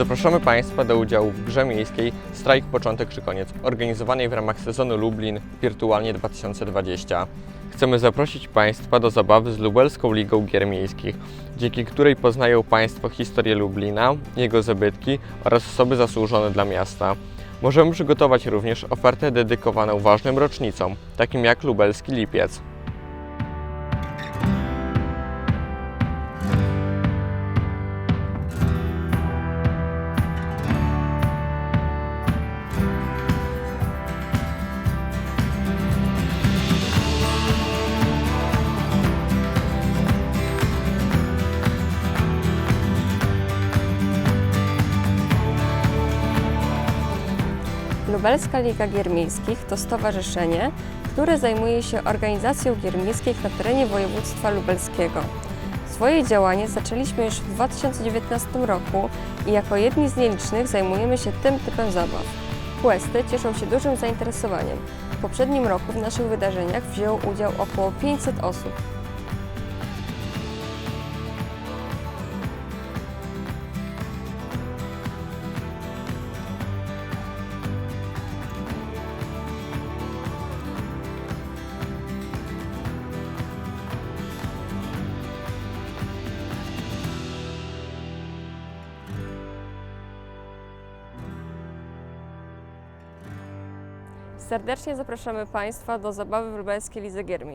Zapraszamy Państwa do udziału w grze miejskiej Strajk Początek czy Koniec, organizowanej w ramach sezonu Lublin Wirtualnie 2020. Chcemy zaprosić Państwa do zabawy z Lubelską Ligą Gier Miejskich, dzięki której poznają Państwo historię Lublina, jego zabytki oraz osoby zasłużone dla miasta. Możemy przygotować również ofertę dedykowaną ważnym rocznicom, takim jak Lubelski Lipiec. Lubelska Liga Gier Miejskich to stowarzyszenie, które zajmuje się organizacją gier miejskich na terenie województwa lubelskiego. Swoje działanie zaczęliśmy już w 2019 roku i jako jedni z nielicznych zajmujemy się tym typem zabaw. Questy cieszą się dużym zainteresowaniem. W poprzednim roku w naszych wydarzeniach wzięło udział około 500 osób. Serdecznie zapraszamy Państwa do zabawy w Lubelskiej Lidze Gier.